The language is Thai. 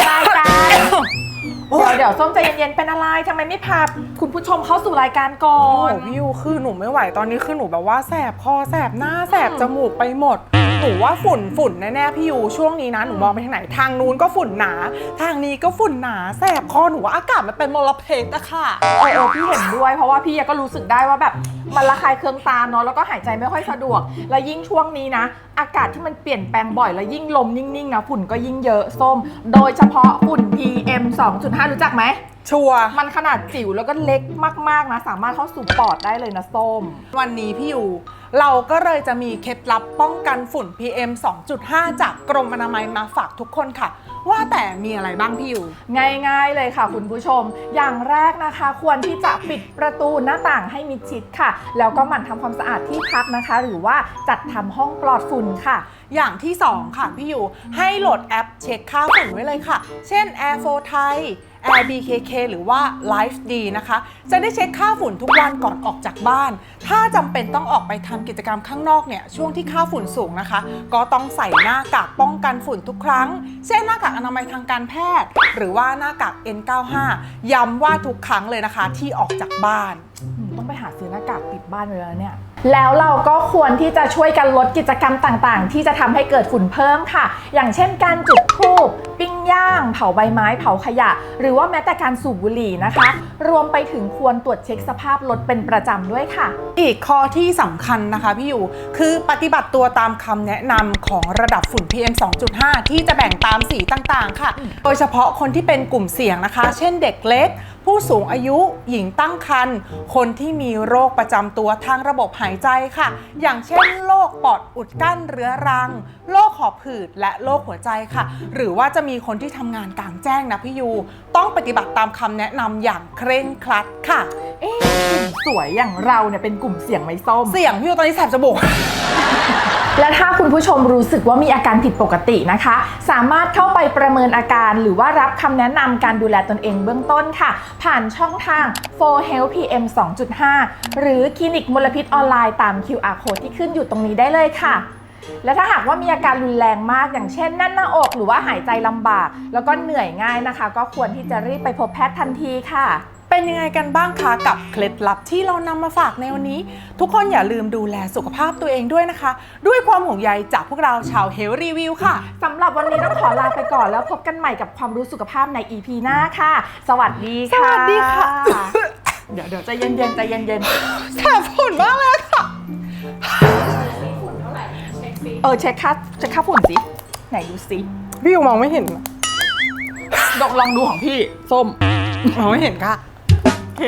รายการ เดี๋ยวส้มใจเย็นๆ เป็นอะไรทำไมไม่พาคุณผู้ชมเข้าสู่รายการก่อโอ้นพี่ยูคือหนูไม่ไหวตอนนี้คือหนูแบบว่าแสบคอแสบหน้าแสบจมูกไปหมด หนูว่าฝุ่นฝุ่นแน่ๆพี่ยูช่วงนี้นะหนูมองไปทางไหนทางนู้นก็ฝุ่นหนา ทางนี้ก็ฝุ่นหนาแสบคอหนูว่าอากาศมันเป็นมลพิษอะค่ะ เออเออพี่เห็นด้วยเพราะว่าพี่ก็รู้สึกได้ว่าแบบมันระคายเคืองตาเนาะแล้วก็หายใจไม่ค่อยสะดวก แล้วยิ่งช่วงนี้นะ อากาศที่มันเปลี่ยนแปลงบ่อยแล้วยิ่งลมนิ่งๆนะฝุ่นก็ยิ่งเยอะส้ม โดยเฉพาะฝุ่น PM 2.5 รู้จักไหม ชัวร์ มันขนาดจิ๋วแล้วก็เล็กมาก ๆ นะ สามารถเข้าสู่ปอดได้เลยนะส้ม วันนี้พี่ยูเราก็เลยจะมีเคล็ดลับป้องกันฝุ่น PM 2.5 จากกรมอนามัยมาฝากทุกคนค่ะ ว่าแต่มีอะไรบ้างพี่ยูง่ายๆเลยค่ะคุณผู้ชม อย่างแรกนะคะ ควรที่จะปิดประตูหน้าต่างให้มิดชิดค่ะ แล้วก็หมั่นทำความสะอาดที่พักนะคะ หรือว่าจัดทำห้องปลอดฝุ่นค่ะ อย่างที่ 2 ค่ะพี่ยูให้โหลดแอปเช็คค่าฝุ่นไว้เลยค่ะ เช่น Air 4 Thai Air BKK หรือว่า Life D นะคะ จะได้เช็คค่าฝุ่นทุกวันก่อนออกจากบ้าน ถ้าจำเป็นต้องออกไปทำกิจกรรมข้างนอกเนี่ยช่วงที่ค่าฝุ่นสูงนะคะ ก็ต้องใส่หน้ากากป้องกันฝุ่นทุกครั้ง เช่นหน้ากากอนามัยทางการแพทย์ หรือว่าหน้ากาก N95 ย้ำว่าทุกครั้งเลยนะคะที่ออกจากบ้าน ต้องไปหาซื้อหน้ากากติดบ้านไว้แล้วเนี่ย แล้วเราก็ควรที่จะช่วยกันลดกิจกรรมต่างๆ ที่จะทำให้เกิดฝุ่นเพิ่มค่ะ อย่างเช่นการจุดธูปปิ้งย่าง เผาใบไม้ เผาขยะ หรือว่าแม้แต่การสูบบุหรี่นะคะ รวมไปถึงควรตรวจเช็คสภาพรถเป็นประจำด้วยค่ะ อีกข้อที่สำคัญนะคะพี่อยู่คือปฏิบัติตัวตามคำแนะนำของระดับฝุ่น PM 2.5 ที่จะแบ่งตามสีต่างๆ ค่ะ โดยเฉพาะคนที่เป็นกลุ่มเสี่ยงนะคะ เช่นเด็กเล็ก ผู้สูงอายุ หญิงตั้งครรภ์คนที่มีโรคประจำตัวทางระบบหายใจค่ะ อย่างเช่นโรคปอดอุดกั้นเรื้อรัง โรคหอบหืดและโรคหัวใจค่ะ หรือว่าจะมีคนที่ทำงานกลางแจ้งนะพี่ยู ต้องปฏิบัติตามคำแนะนำอย่างเคร่งครัดค่ะ เอ๊ะกลุ่มสวยอย่างเราเนี่ยเป็นกลุ่มเสี่ยงไหมส้ม เสี่ยงพี่ยูตอนนี้แสบจมูก และถ้าคุณผู้ชมรู้สึกว่ามีอาการผิดปกตินะคะ สามารถเข้าไปประเมินอาการหรือว่ารับคำแนะนำการดูแลตนเองเบื้องต้นค่ะ ผ่านช่องทาง for health pm 2.5 หรือคลินิกมลพิษออนไลน์ตาม QR code ที่ขึ้นอยู่ตรงนี้ได้เลยค่ะ และถ้าหากว่ามีอาการรุนแรงมาก อย่างเช่นแน่นหน้าอกหรือว่าหายใจลำบาก แล้วก็เหนื่อยง่ายนะคะ ก็ควรที่จะรีบไปพบแพทย์ทันทีค่ะเป็นยังไงกันบ้างคะกับเคล็ดลับที่เรานำมาฝากในวันนี้ ทุกคนอย่าลืมดูแลสุขภาพตัวเองด้วยนะคะ ด้วยความห่วงใยจากพวกเราชาวเฮลรีวิวค่ะสำหรับวันนี้ต้องขอลาไปก่อนแล้วพบกันใหม่กับความรู้สุขภาพใน EP หน้าค่ะ สวัสดีค่ะ สวัสดีค่ะ เดี๋ยวเดี๋ยวใจเย็นๆใจเย็นแสบฝุ่นมากเลยค่ะ ๆเออเช็คค่าเช็คค่าฝุ่นสิ ไหนดูสิพี่ยูมองไม่เห็นลองลองดูของพี่ส้มมองไม่เห็นค่ะ โอเค